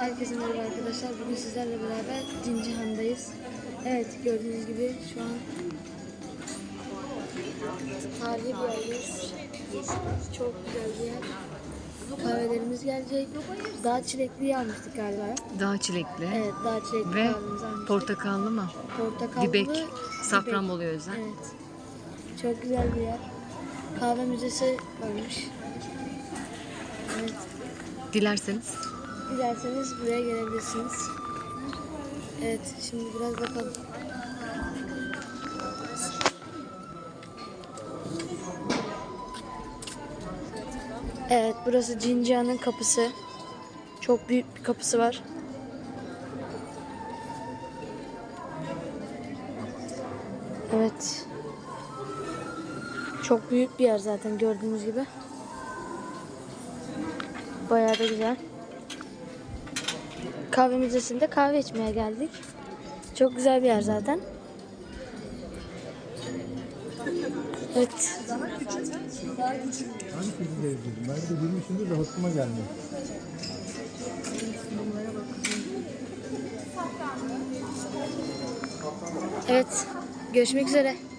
Herkese merhaba arkadaşlar. Bugün sizlerle beraber Cincihan'dayız. Evet gördüğünüz gibi şu an tarihi bir yerdeyiz. Çok güzel bir yer. Kahvelerimiz gelecek. Dağ çilekliği almıştık galiba. Dağ çilekli Evet dağ çilekli ve kahvemizi almıştık. portakallı mı? Portakallı. Dibek, Safranbolu özel. Evet. Çok güzel bir yer. Kahve müzesi varmış. Evet. Dilerseniz Dilerseniz buraya gelebilirsiniz. Evet, şimdi biraz bakalım. Evet, burası Cincia'nın kapısı. Çok büyük bir kapısı var. Evet. Çok büyük bir yer zaten gördüğünüz gibi. Bayağı da güzel. Kahve müzesinde kahve içmeye geldik. Çok güzel bir yer zaten. Evet. Hangi filmde izledim? Ben de bilmişimdir de hoşuma gelmiyor. Evet. Görüşmek üzere.